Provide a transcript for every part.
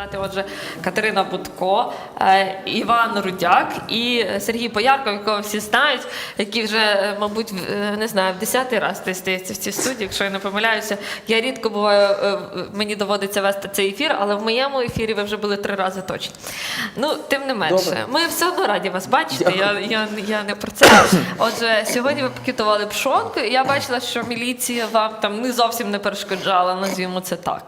сказати, отже, Катерина Будко, е, Іван Рудяк і Сергій Поярков, якого всі знають, які вже, е, мабуть, е, не знаю, в десятий раз ти стається в цій студії, якщо я не помиляюся. Я рідко буваю, мені доводиться вести цей ефір, але в моєму ефірі ви вже були три рази точно. Ну, тим не менше, Добре. ми все одно раді вас бачити. Я, я, я не про це. Отже, сьогодні ви пакетували пшонку, і я бачила, що міліція вам там не зовсім не перешкоджала, назвімо це так.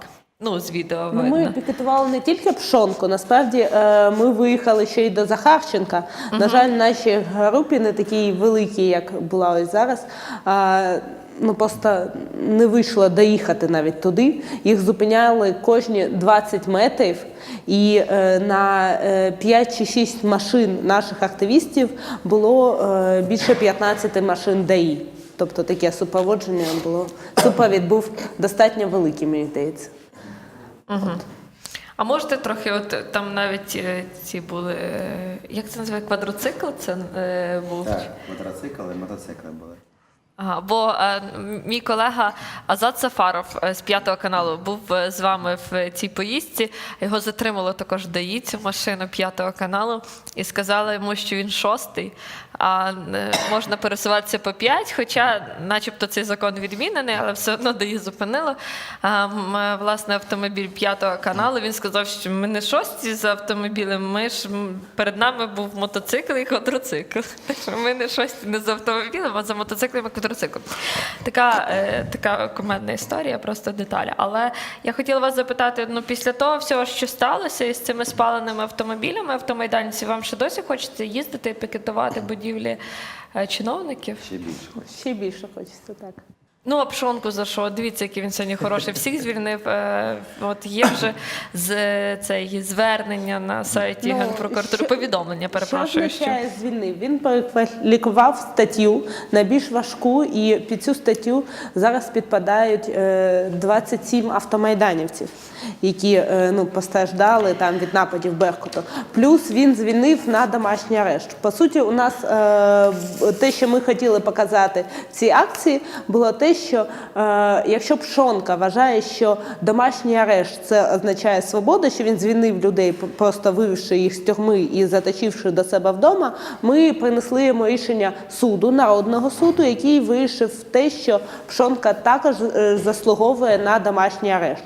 Ну, з відео Ну, ми пікетували не тільки пшонку. Насправді е, ми виїхали ще й до Захарченка. На жаль, нашій групі не такій великій, як була ось зараз. Ну просто не вийшло доїхати навіть туди. Їх зупиняли кожні 20 метрів, і е, на е, 5 чи 6 машин наших активістів було е, більше 15 машин ДАІ. Тобто таке супроводження було. Супровід був достатньо великий, мені здається. А можете трохи, от там навіть е, ці були. е, Як це називає квадроцикл? Це е, був. Так, квадроцикли, мотоцикли були. Ага, бо е, мій колега Азат Сафаров е, з п'ятого каналу був е, з вами в цій поїздці. Його затримало також ДАІ, цю машину п'ятого каналу, і сказали йому, що він шостий, а е, можна пересуватися по п'ять, хоча, начебто, цей закон відмінений, але все одно ДАІ зупинило. Е, власне, автомобіль п'ятого каналу. Він сказав, що ми не шості з автомобілем. Ми ж перед нами був мотоцикл і квадроцикл. Ми не шості не з автомобілем, а за мотоциклом і квадроциклом. Така, е, така комедна історія, просто деталі. Але я хотіла вас запитати: ну після того всього, що сталося із цими спаленими автомобілями автомайданці, вам ще досі хочеться їздити і пікетувати будівлі е, чиновників? Ще більше. Ще більше хочеться так. Ну, а пшонку за що? Дивіться, який він сьогодні хороший. Всіх звільнив. Е, От є вже з цей звернення на сайті Ну, Генпрокуратури. що- Повідомлення, перепрошую. Що Що... звільнив? Він перекваліфікував статтю на більш важку, і під цю статтю зараз підпадають е, 27 автомайданівців, які е, ну, постраждали там від нападів Беркуту. Плюс він звільнив на домашній арешт. По суті, у нас е, те, що ми хотіли показати в цій акції, було те, що е, якщо Пшонка вважає, що домашній арешт це означає свобода, що він звільнив людей, просто вивівши їх з тюрми і заточивши до себе вдома, ми принесли йому рішення суду, народного суду, який вирішив те, що Пшонка також е, заслуговує на домашній арешт.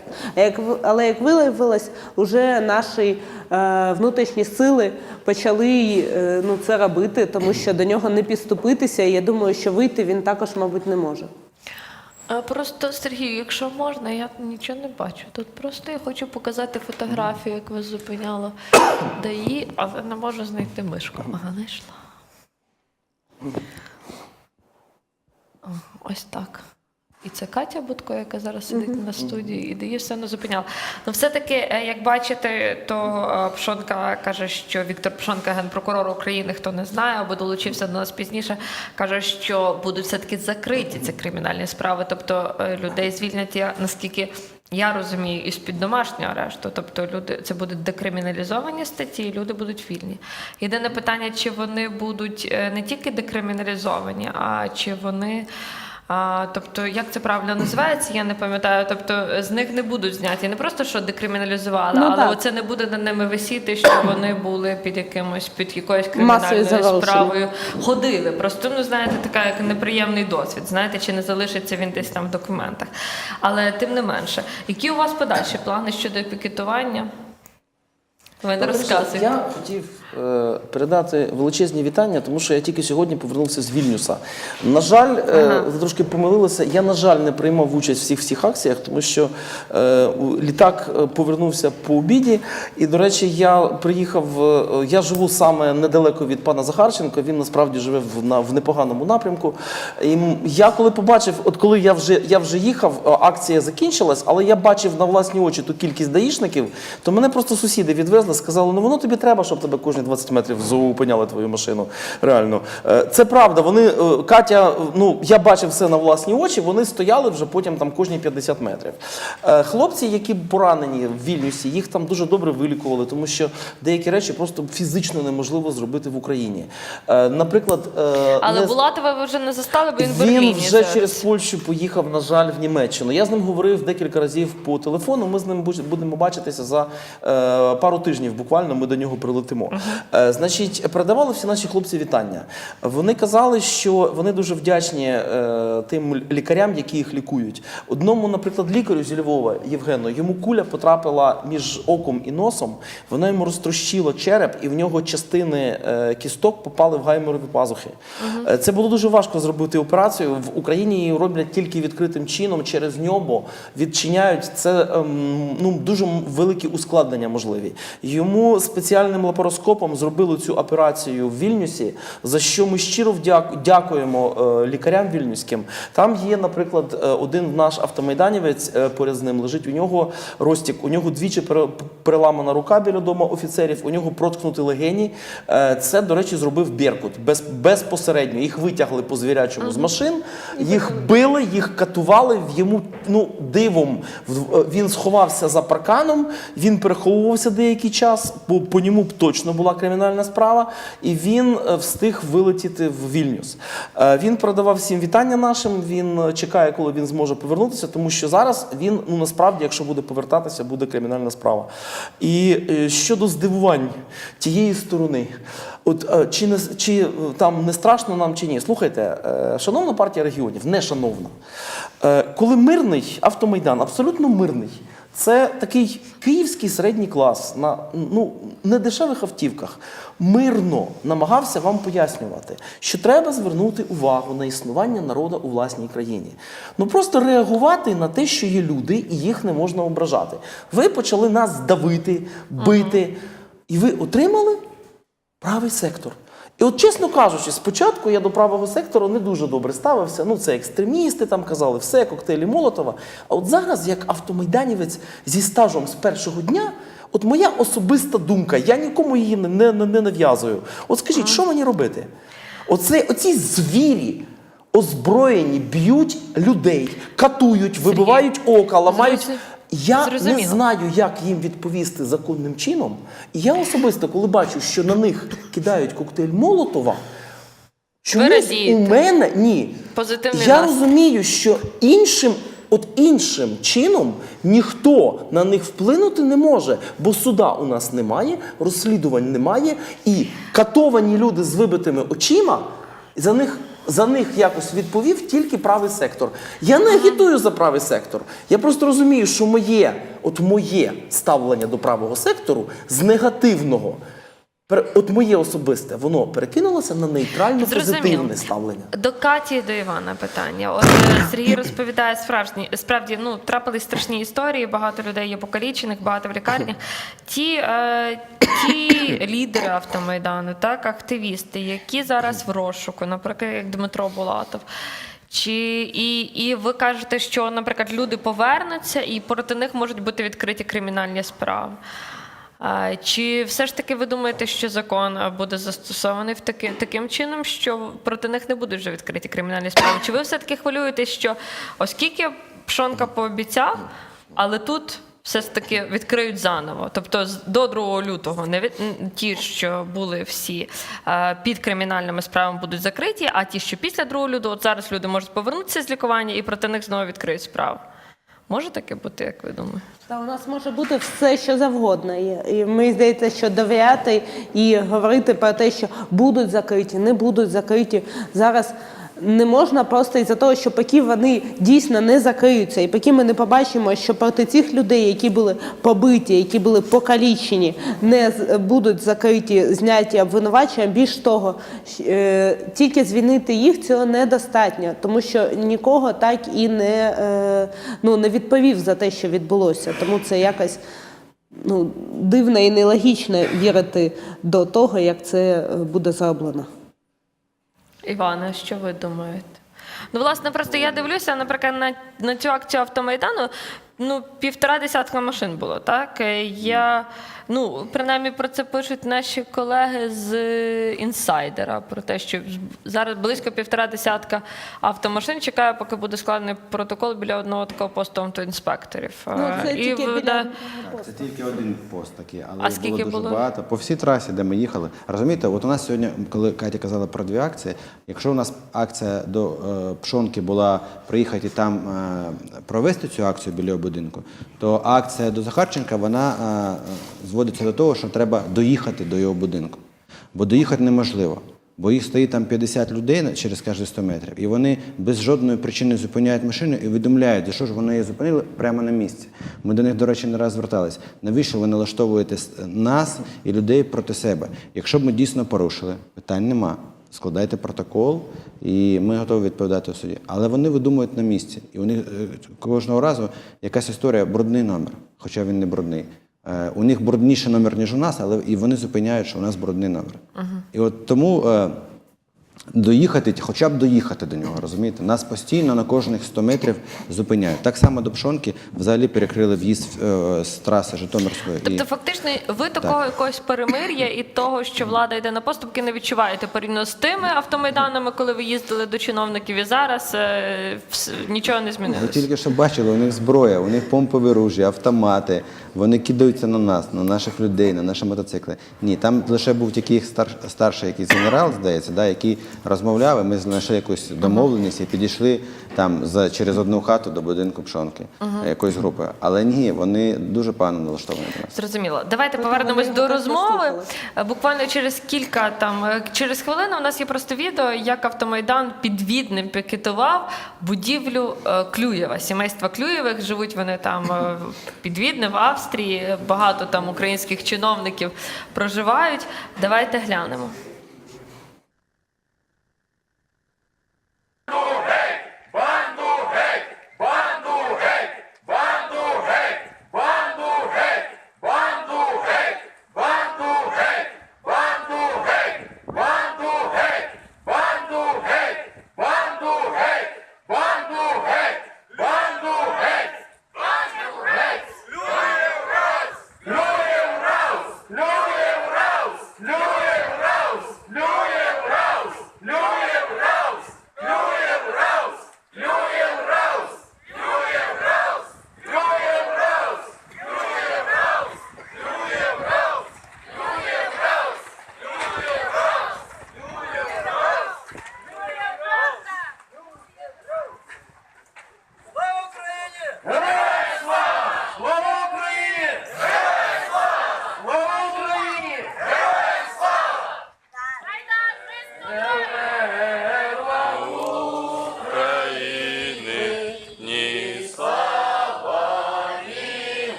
Але як виявилось, уже наші е, внутрішні сили почали е, ну, це робити, тому що до нього не підступитися. І я думаю, що вийти він також, мабуть, не може. А Просто Сергій, якщо можна, я нічого не бачу. Тут просто я хочу показати фотографію, як вас зупиняло ДАІ, але не можу знайти мишку. Ага, знайшла. О, Ось так. І це Катя Будко, яка зараз сидить на студії, і дає все не зупиняла. Ну, все-таки, е, як бачите, то е, Пшонка каже, що Віктор Пшонка, генпрокурор України, хто не знає або долучився до нас пізніше, каже, що будуть все-таки закриті ці кримінальні справи. Тобто е, людей звільнять, наскільки я розумію, із під домашнього арешту. Тобто люди це будуть декриміналізовані статті, і люди будуть вільні. Єдине питання, чи вони будуть не тільки декриміналізовані, а чи вони. А, тобто, як це правильно називається, я не пам'ятаю. Тобто з них не будуть зняті. Не просто що декриміналізували, Ну, але так. оце не буде на ними висіти, що вони були під якимось під якоюсь кримінальною справою. Ходили. Просто ну знаєте, така як неприємний досвід. Знаєте, чи не залишиться він десь там в документах. Але тим не менше, які у вас подальші плани щодо пікетування? Ви не розказуєте. Я хотів передати величезні вітання, тому що я тільки сьогодні повернувся з Вільнюса. На жаль, е, ви трошки помилилися. Я, на жаль, не приймав участь в всіх всіх акціях, тому що е, літак е, повернувся по обіді. І, до речі, я приїхав. е, Я живу саме недалеко від пана Захарченка. Він насправді живе в, на, в непоганому напрямку. І я коли побачив, от коли я вже я вже їхав, е, акція закінчилась, але я бачив на власні очі ту кількість даїшників, то мене просто сусіди відвезли, сказали, ну воно тобі треба, щоб тебе кожні 20 метрів зупиняли твою машину. Реально. Е, Це правда. Вони, е, Катя, ну я бачив все на власні очі, вони стояли вже потім там кожні 50 метрів. Е, Хлопці, які поранені в Вільнюсі, їх там дуже добре вилікували, тому що деякі речі просто фізично неможливо зробити в Україні. Наприклад, Але не- Булатова ви вже не застали, бо він, в він вже зараз. через Польщу поїхав, на жаль, в Німеччину. Я з ним говорив декілька разів по телефону. Ми з ним будемо бачитися за пару тижнів. Буквально ми до нього прилетимо. Е, значить, передавали всі наші хлопці вітання. Вони казали, що вони дуже вдячні е, тим лікарям, які їх лікують. Одному, наприклад, лікарю зі Львова Євгену, йому куля потрапила між оком і носом. Вона йому розтрощила череп, і в нього частини е, кісток попали в гайморові пазухи. Е, Це було дуже важко зробити операцію. В Україні її роблять тільки відкритим чином через ньобо, відчиняють це ем, ну, дуже великі ускладнення можливі. Йому спеціальним лапароскопом зробили цю операцію в Вільнюсі, за що ми щиро дякуємо е, лікарям вільнюським. Там є, наприклад, е, один наш автомайданівець е, поряд з ним лежить. У нього розтік, у нього двічі переламана рука біля дому офіцерів, у нього проткнуті легені. Це, до речі, зробив Беркут без, безпосередньо. Їх витягли по звірячому з машин, їх били, їх катували. Йому ну дивом він сховався за парканом. Він переховувався деякий час, бо по ньому б точно була кримінальна справа, і він е, встиг вилетіти в Вільнюс. Е, Він передавав всім вітання нашим. Він е, чекає, коли він зможе повернутися, тому що зараз він ну насправді, якщо буде повертатися, буде кримінальна справа. І щодо здивувань тієї сторони, от чи не чи там не страшно нам чи ні? Слухайте, шановна партія регіонів, не шановна. Коли мирний автомайдан, абсолютно мирний. Це такий київський середній клас на ну, недешевих автівках мирно намагався вам пояснювати, що треба звернути увагу на існування народу у власній країні. Ну просто реагувати на те, що є люди, і їх не можна ображати. Ви почали нас давити, бити, і ви отримали правий сектор. І от, чесно кажучи, спочатку я до правого сектору не дуже добре ставився. Ну, це екстремісти там казали, все, коктейлі Молотова. А от зараз, як автомайданівець зі стажем з першого дня, от моя особиста думка, я нікому її не, не, не нав'язую. От скажіть, що мені робити? Оце, оці звірі. Озброєні, б'ють людей, катують, вибивають ока, ламають. Зрозуміло. Я не знаю, як їм відповісти законним чином. І я особисто, коли бачу, що на них кидають коктейль Молотова, чомусь у мене ні. Позитивний я настрій. розумію, що іншим, от іншим чином ніхто на них вплинути не може, бо суда у нас немає, розслідувань немає, і катовані люди з вибитими очима за них. За них якось відповів тільки правий сектор. Я не агітую за правий сектор. Я просто розумію, що моє, от моє ставлення до правого сектору з негативного, от моє особисте, воно перекинулося на нейтрально Зрозуміло. позитивне ставлення. До Каті і до Івана питання. От е, Сергій розповідає справжні, справді ну трапились страшні історії. Багато людей є покалічених, багато в лікарнях. Ті, е, ті лідери автомайдану, так активісти, які зараз в розшуку, наприклад, як Дмитро Булатов. Чи і, і ви кажете, що, наприклад, люди повернуться і проти них можуть бути відкриті кримінальні справи? Чи все ж таки ви думаєте, що закон буде застосований в таки, таким чином, що проти них не будуть вже відкриті кримінальні справи? Чи ви все-таки хвилюєтесь, що оскільки Пшонка пообіцяв, але тут все ж таки відкриють заново? Тобто до 2 лютого не від, ті, що були всі під кримінальними справами, будуть закриті, а ті, що після 2 лютого, от зараз люди можуть повернутися з лікування і проти них знову відкриють справу. Може таке бути, як ви думаєте? Та у нас може бути все, що завгодно. І, і мені здається, що довіряти і говорити про те, що будуть закриті, не будуть закриті. Зараз не можна просто із-за того, що поки вони дійсно не закриються, і поки ми не побачимо, що проти цих людей, які були побиті, які були покалічені, не будуть закриті, зняті обвинувачення. Більш того, е, тільки звільнити їх цього недостатньо, тому що нікого так і не, е, ну, не відповів за те, що відбулося. Тому це якось ну, дивно і нелогічно вірити до того, як це е, буде зроблено. Іване, що ви думаєте? Ну, власне, просто я дивлюся, наприклад, на, на цю акцію автомайдану. Ну, півтора десятка машин було, так? Е, Я Ну, принаймні про це пишуть наші колеги з е, інсайдера. Про те, що зараз близько півтора десятка автомашин чекає, поки буде складений протокол біля одного такого посту автоінспекторів. Ну, це Е, і тільки в- біля одного Це тільки один пост такий, але А скільки було дуже було? багато. По всій трасі, де ми їхали. Розумієте, от у нас сьогодні, коли Катя казала про дві акції, якщо у нас акція до е, Пшонки була приїхати там е, провести цю акцію біля будинку, то акція до Захарченка вона е, зводиться до того, що треба доїхати до його будинку. Бо доїхати неможливо. Бо їх стоїть там 50 людей через кожні 100 метрів, і вони без жодної причини зупиняють машину і повідомляють, за що ж вони її зупинили прямо на місці. Ми до них, до речі, не раз звертались. Навіщо ви налаштовуєте нас і людей проти себе? Якщо б ми дійсно порушили, питань нема. Складайте протокол, і ми готові відповідати у суді. Але вони видумують на місці. І у них е, кожного разу якась історія брудний номер, хоча він не брудний. Е, У них брудніший номер, ніж у нас, але і вони зупиняють, що у нас брудний номер. І от тому е, доїхати, хоча б доїхати до нього, розумієте? Нас постійно на кожних 100 метрів зупиняють. Так само до Пшонки взагалі перекрили в'їзд е, з траси Житомирської. Тобто, фактично, ви такого якогось перемир'я і того, що влада йде на поступки, не відчуваєте порівняно з тими автомайданами, коли ви їздили до чиновників, і зараз е, вс- нічого не Ви змінилося. тільки що бачили, у них зброя, у них помпові ружі, автомати. Вони кидаються на нас, на наших людей, на наші мотоцикли. Ні, там лише був тільки їх стар, старший якийсь генерал, здається, да, який розмовляв, і ми знайшли якусь домовленість і підійшли там за через одну хату до будинку пшонки якоїсь групи. Але ні, вони дуже погано налаштовані до нас. Зрозуміло. Давайте Тобто повернемось до розмови. Е, Буквально через кілька там е, через хвилину у нас є просто відео, як автомайдан підвідним пікетував будівлю е, Клюєва. Сімейства Клюєвих живуть вони там е, під Віднем, в Австрії. Багато там українських чиновників проживають. Давайте глянемо.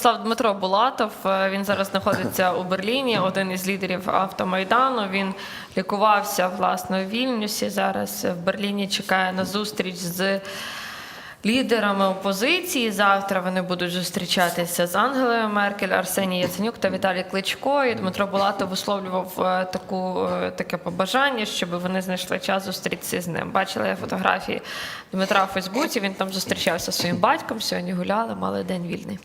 Прислав Дмитро Булатов. Е, Він зараз знаходиться у Берліні, один із лідерів автомайдану. Він лікувався власне у Вільнюсі. Зараз в Берліні чекає на зустріч з лідерами опозиції. Завтра вони будуть зустрічатися з Ангелою Меркель, Арсеній Яценюк та Віталій Кличко. І Дмитро Булатов висловлював е, таку е, таке побажання, щоб вони знайшли час зустрітися з ним. Бачила я фотографії Дмитра у Фейсбуці. Він там зустрічався зі своїм батьком. Сьогодні гуляли, мали день вільний.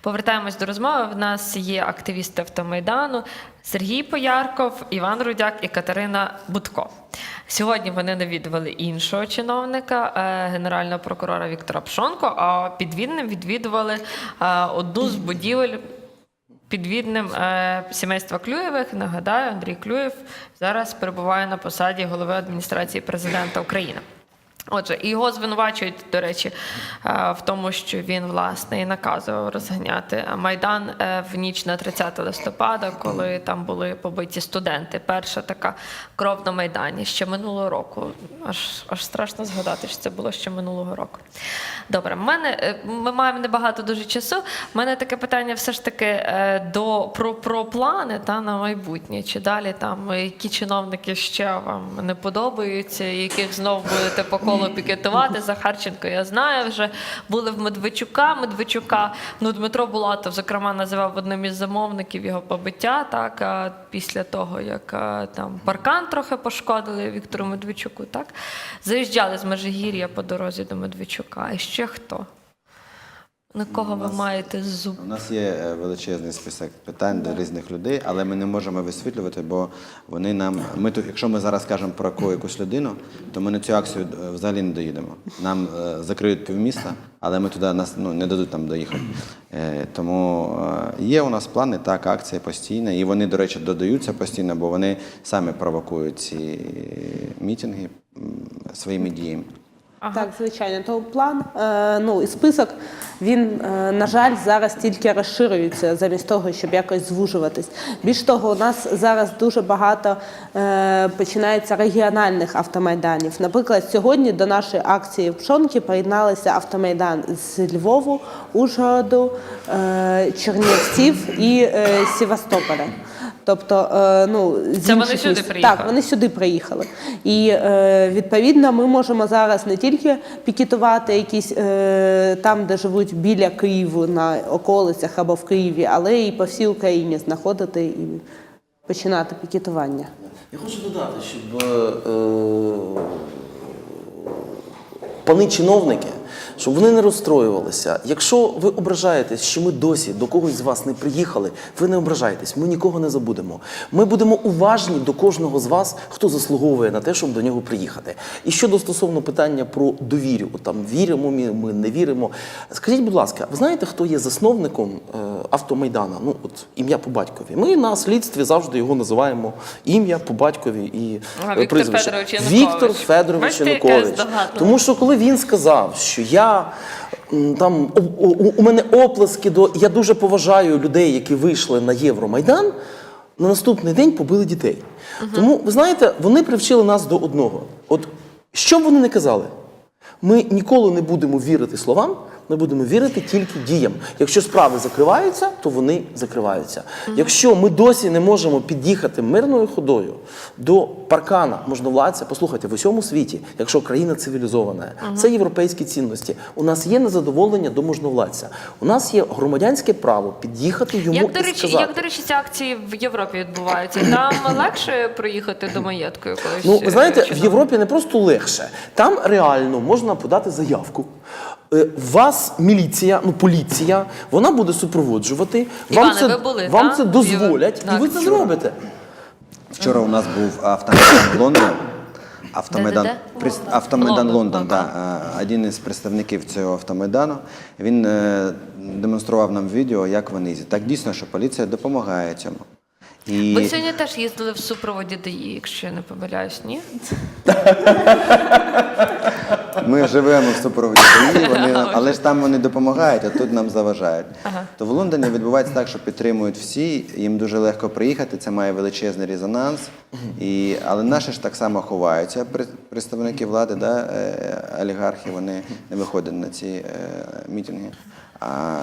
Повертаємось до розмови. В нас є активісти автомайдану Сергій Поярков, Іван Рудяк і Катерина Будко. Сьогодні вони навідували іншого чиновника, е, генерального прокурора Віктора Пшонко, а під Відним відвідували е, одну з будівель підвідним Відним сімейства Клюєвих. Нагадаю, Андрій Клюєв зараз перебуває на посаді голови адміністрації президента України. Отже, його звинувачують, до речі, е, в тому, що він власне і наказував розганяти майдан е, в ніч на 30 листопада, коли там були побиті студенти. Перша така кров на майдані ще минулого року. Аж аж страшно згадати, що це було ще минулого року. Добре, мене е, ми маємо небагато дуже часу. У мене таке питання все ж таки до про, про плани та на майбутнє. Чи далі там які чиновники ще вам не подобаються, яких знов будете по колу пікетувати? Захарченко, я знаю, вже були в Медведчука. Медведчука, ну Дмитро Булатов, зокрема, називав одним із замовників його побиття. Так після того, як там паркан трохи пошкодили Віктору Медведчуку, так заїжджали з Межигір'я по дорозі до Медведчука. І ще хто? На кого ви маєте зуб? У нас є е, величезний список питань до різних людей, але ми не можемо висвітлювати, бо вони нам. Ми тут, якщо ми зараз кажемо про яку- якусь людину, то ми на цю акцію е, взагалі не доїдемо. Нам е, закриють півміста, але ми туди нас ну, не дадуть там доїхати. Е, тому е, є у нас плани, так, акція постійна, і вони, до речі, додаються постійно, бо вони самі провокують ці мітинги своїми діями. Так, звичайно. То план, е, ну і список, він, е, на жаль, зараз тільки розширюється замість того, щоб якось звужуватись. Більш того, у нас зараз дуже багато е, починається регіональних автомайданів. Наприклад, сьогодні до нашої акції в Пшонки приєдналися автомайдан з Львову, Ужгороду, Чернівців і Севастополя. Тобто, е, ну з Це вони сюди міст. приїхали? Так, вони сюди приїхали. І е, відповідно ми можемо зараз не тільки пікетувати якісь е, там, де живуть біля Києву на околицях або в Києві, але і по всій Україні знаходити і починати пікетування. Я хочу додати, щоб е, пани чиновники, щоб вони не розстроювалися. Якщо ви ображаєтесь, що ми досі до когось з вас не приїхали, ви не ображайтесь, ми нікого не забудемо. Ми будемо уважні до кожного з вас, хто заслуговує на те, щоб до нього приїхати. І щодо стосовно питання про довіру, от там віримо ми, ми не віримо. Скажіть, будь ласка, ви знаєте, хто є засновником е, автомайдана? Ну, от ім'я по батькові. Ми на слідстві завжди його називаємо ім'я по батькові і А, е, Віктор прізвище. Федорович Янукович. Віктор Федорович Бачите, Янукович. Тому що коли він сказав, що я м, там у, у, у мене оплески до я дуже поважаю людей, які вийшли на Євромайдан. На наступний день побили дітей. Тому ви знаєте, вони привчили нас до одного. От що б вони не казали, ми ніколи не будемо вірити словам, ми будемо вірити тільки діям. Якщо справи закриваються, то вони закриваються. Якщо ми досі не можемо під'їхати мирною ходою до паркана можновладця, послухайте, в усьому світі, якщо країна цивілізована, це європейські цінності. У нас є незадоволення до можновладця. У нас є громадянське право під'їхати йому Як до і речі, сказати. як до речі, ці акції в Європі відбуваються? Там легше приїхати до маєтку якоїсь. Ну, ви знаєте, в? Європі не просто легше. Там реально можна подати заявку. Е, Вас міліція, ну поліція, вона буде супроводжувати. вам Іване, це, ви були, вам це дозволять, і ви це зробите. Вчора у нас був автомайдан Лондон. Автомайдан, прис- автомайдан Лондон, Лондон, да. Е, один із представників цього автомайдану. Він е, демонстрував нам відео, як вони їздять. Так дійсно, що поліція допомагає цьому. І Ви сьогодні теж їздили в супроводі ДІ, якщо я не помиляюсь, ні? ми живемо в супроводі ДАІ, вони, але ж там вони допомагають, а тут нам заважають. То в Лондоні відбувається так, що підтримують всі, їм дуже легко приїхати, це має величезний резонанс. І, але наші ж так само ховаються. Представники влади, да, е, олігархи, вони не виходять на ці е, мітинги. А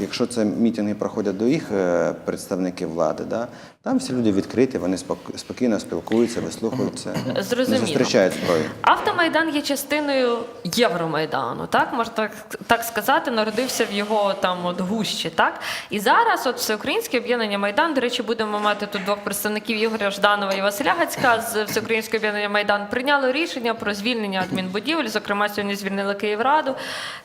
якщо це мітинги проходять до їх е, представників влади, да, там всі люди відкриті, вони спок- спокійно спілкуються, вислухаються, Зрозуміло. не зустрічають зброю. Автомайдан є частиною Євромайдану, так можна так, так сказати, народився в його там от гущі, так і зараз, от всеукраїнське об'єднання Майдан. До речі, будемо мати тут двох представників Ігоря Жданова і Василя Гацька з всеукраїнського об'єднання Майдан. Прийняло рішення про звільнення адмінбудівель. Зокрема, сьогодні звільнили Київраду,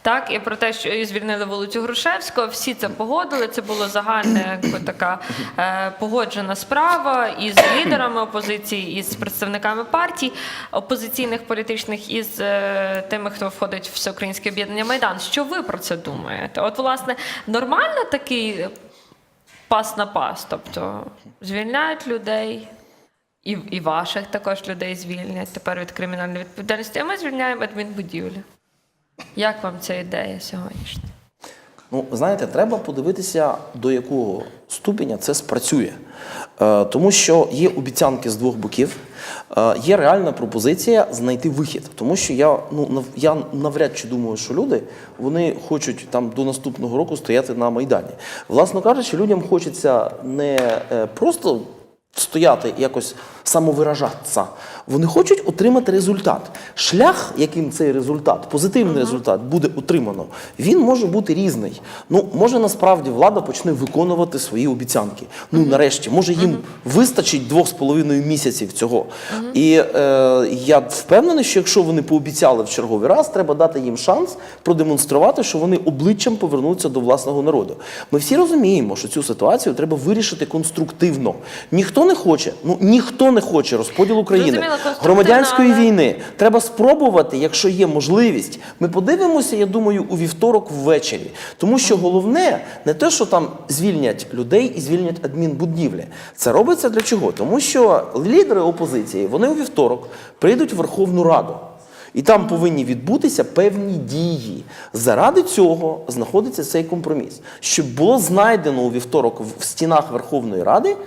так і про те, що і звільнили вулицю Грушевського. Всі це погодили. Це було загальне така е, погоджена справа із лідерами опозиції, із представниками партій опозиційних політичних, із е, тими, хто входить в всеукраїнське об'єднання Майдан. Що ви про це думаєте? От, власне, нормально такий пас на пас, тобто звільняють людей. І, і ваших також людей звільнять тепер від кримінальної відповідальності, а ми звільняємо адмінбудівлю. Як вам ця ідея сьогоднішня? Ну, знаєте, треба подивитися, до якого ступеня це спрацює. Е, тому що є обіцянки з двох боків, е, є реальна пропозиція знайти вихід. Тому що я, ну, нав- я навряд чи думаю, що люди вони хочуть там до наступного року стояти на Майдані. Власно кажучи, людям хочеться не е, просто стояти якось самовиражатися. Вони хочуть отримати результат. Шлях, яким цей результат, позитивний результат буде отримано, він може бути різний. Ну, може насправді влада почне виконувати свої обіцянки. Ну, нарешті, може їм вистачить двох з половиною місяців цього. І е, я впевнений, що якщо вони пообіцяли в черговий раз, треба дати їм шанс продемонструвати, що вони обличчям повернуться до власного народу. Ми всі розуміємо, що цю ситуацію треба вирішити конструктивно. Ніхто не хоче, ну ніхто не хоче розподілу країни, громадянської війни. Треба спробувати, якщо є можливість. Ми подивимося, я думаю, у вівторок ввечері. Тому що головне не те, що там звільнять людей і звільнять адмінбудівлі. Це робиться для чого? Тому що лідери опозиції вони у вівторок прийдуть в Верховну Раду. І там повинні відбутися певні дії. Заради цього знаходиться цей компроміс, щоб було знайдено у вівторок в стінах Верховної Ради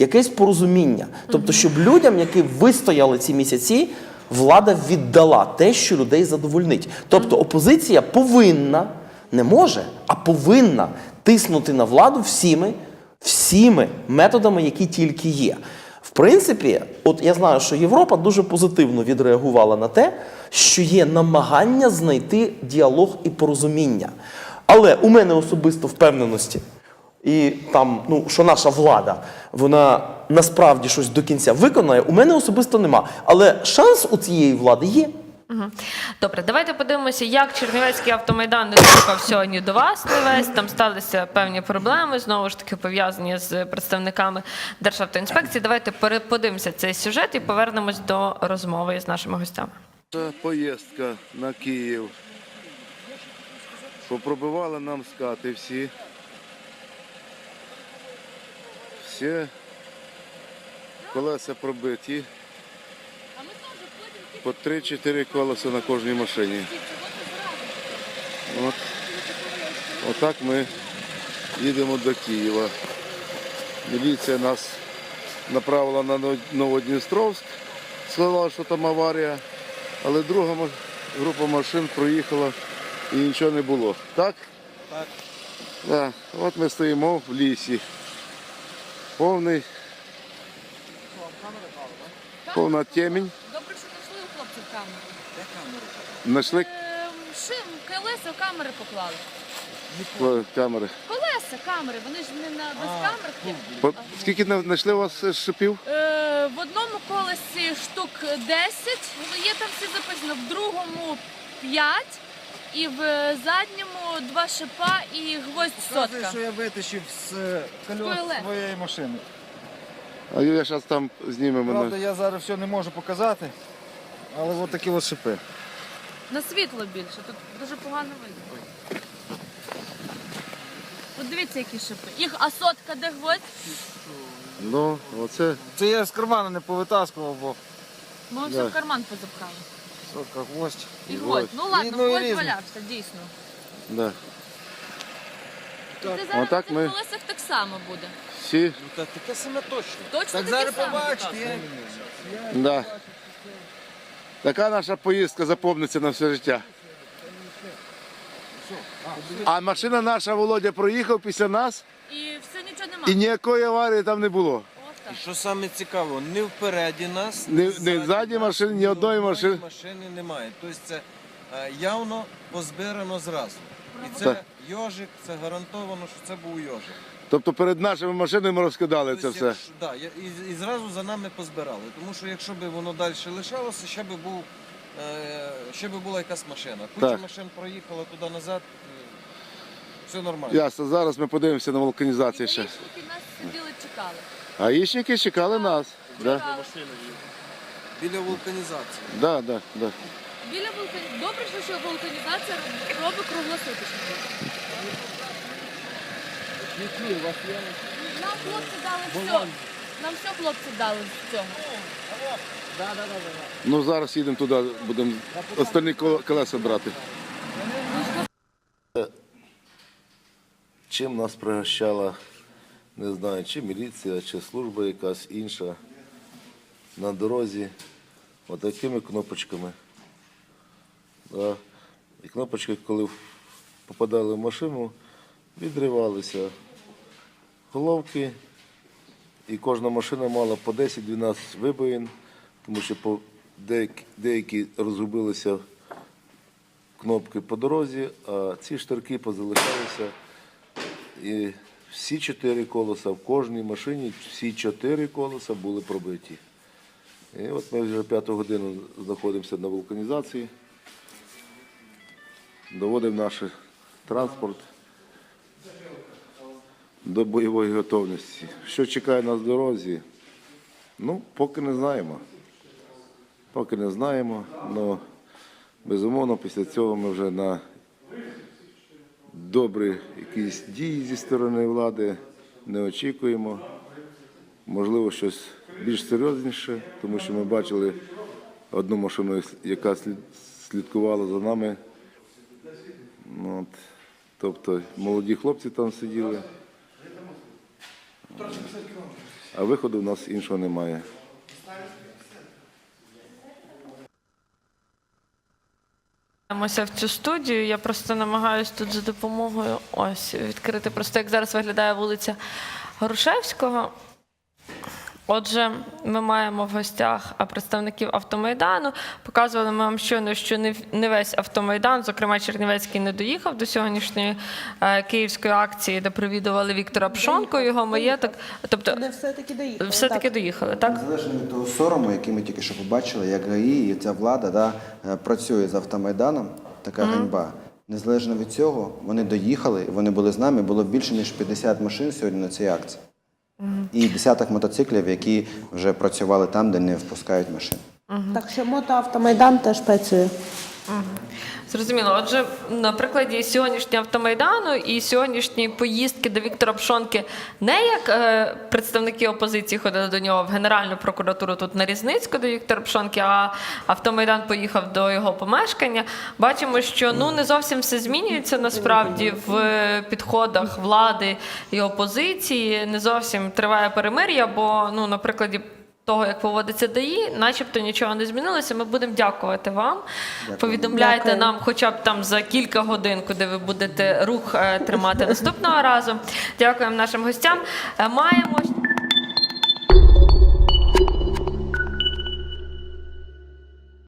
якесь порозуміння. Тобто, щоб людям, які вистояли ці місяці, влада віддала те, що людей задовольнить. Тобто опозиція повинна, не може, а повинна тиснути на владу всіми, всіми методами, які тільки є. В принципі, от я знаю, що Європа дуже позитивно відреагувала на те, що є намагання знайти діалог і порозуміння. Але у мене особисто впевненості, і там, ну, що наша влада, вона насправді щось до кінця виконає, у мене особисто нема. Але шанс у цієї влади є. Мгм. Добре, давайте подивимося, як Чернівецький автомайдан не доїхав сьогодні до вас не весь. Там сталися певні проблеми, знову ж таки пов'язані з представниками Державтоінспекції. Давайте пере- подивимося цей сюжет і повернемось до розмови з нашими гостями. Наша поїздка на Київ. Попробивали нам скати всі. Всі колеса пробиті. По 3-4 колеса на кожній машині. От. Отак ми їдемо до Києва. Міліція нас направила на Нов- Новодністровськ, сказала, що там аварія, але друга група машин проїхала і нічого не було. Так? Так. Да. От ми стоїмо в лісі. Повний. Повна темінь. Добре, що знайшли у хлопців камеру. Знайшли Ем, Шим, колеса камери поклали. камери. Колеса камери, вони ж не на без камер. По- Скільки на- знайшли у вас е, шипів? Е, в одному колесі штук 10, ну, є там все записано, в другому 5, і в задньому два шипа і гвоздь Показує, сотка. що я витащив з е, кольос своєї машини. А я зараз там знімемо. Правда, на- я зараз все не можу показати, але от такі от шипи. На світло більше, тут дуже погано видно. От дивіться, які шипи. Їх, а сотка де гвоздь? Ну, оце. Це я з кармана не повитаскував, бо Ми все в карман позапхали. Сотка гвоздь. І І гвоздь. Ну ладно, І, ну, і гвоздь різне. валявся, дійсно. Да. Це зараз Отак на цих ми- колесах так само буде. Всі. Ну так таке саме точно. Точно Так таке зараз саме? побачите. я- Да. Така наша поїздка запомниться на все життя. А машина наша Володя проїхав після нас І все нічого нема. і ніякої аварії там не було. Так. Що саме цікаво, ні впереді нас, Ні- ні ззаді нас, машин, ні одної машини. машини немає. Тобто це е, явно позбирано зразу. І це Так. йожик, це гарантовано, що це був йожик. Тобто перед нашими машинами розкидали це Тобто, все. якщо- да, я- і, і зразу за нами позбирали. Тому що якщо б воно далі лишалося, ще би був. е, Ще би була якась машина. Куча Так. машин проїхала туди назад, е, все нормально. Ясно, зараз ми подивимося на вулканізацію ще. Гаїшники нас сиділи, чекали. А гаїшники чекали нас. Да, Біля вулканізації. да, да, да. Біля вулканізації. Добре, що вулканізація робить круглосуточно. Нам хлопці дали все. Нам все хлопці дали з цього. Ну зараз їдемо туди, будемо остальні колеса брати. Чим нас пригощала, не знаю, чи міліція, чи служба якась інша на дорозі, отакими кнопочками. І кнопочки, коли попадали в машину, відривалися головки і кожна машина мала по 10-12 вибоїн, тому що деякі, розгубилися кнопки по дорозі, а ці штирки позалишалися. Всі чотири колеса в кожній машині, всі чотири колеса були пробиті. І от ми вже п'яту годину знаходимося на вулканізації, доводимо наш транспорт до бойової готовності. Що чекає нас в дорозі? Ну, поки не знаємо. Поки не знаємо, але безумовно після цього ми вже на добрі якісь дії зі сторони влади не очікуємо. Можливо, щось більш серйозніше, тому що ми бачили одну машину, яка слідкувала за нами. Ну, От. Тобто молоді хлопці там сиділи. А виходу в нас іншого немає. Вертаємося в цю студію. Я просто намагаюся тут за допомогою ось відкрити. Просто як зараз виглядає вулиця Грушевського. Отже, ми маємо в гостях а, представників автомайдану. Показували ми вам щойно, що не в- не весь автомайдан, зокрема Чернівецький, не доїхав до сьогоднішньої е, київської акції, де привідували Віктора Пшонко, його маєток. Тобто, Вони все-таки доїхали. все-таки так. доїхали, так? Незалежно від того сорому, який ми тільки що побачили, як ГАІ і ця влада да, е, працює з автомайданом, така ганьба. Незалежно від цього, вони доїхали, вони були з нами. Було більше ніж 50 машин сьогодні на цій акції. І десяток мотоциклів, які вже працювали там, де не впускають машин. Так що мотоавтомайдан теж працює. Зрозуміло. Отже, на прикладі сьогоднішнього автомайдану і сьогоднішньої поїздки до Віктора Пшонки не як е, представники опозиції ходили до нього в Генеральну прокуратуру тут на Різницьку до Віктора Пшонки, а автомайдан поїхав до його помешкання. Бачимо, що ну не зовсім все змінюється насправді в е, підходах влади і опозиції. Не зовсім триває перемир'я, бо ну на прикладі. Того, як поводиться ДАІ, начебто нічого не змінилося. Ми будемо дякувати вам. Повідомляйте Дякую. нам хоча б там за кілька годин, куди ви будете рух е, тримати наступного разу. Дякуємо нашим гостям. Е, Маємо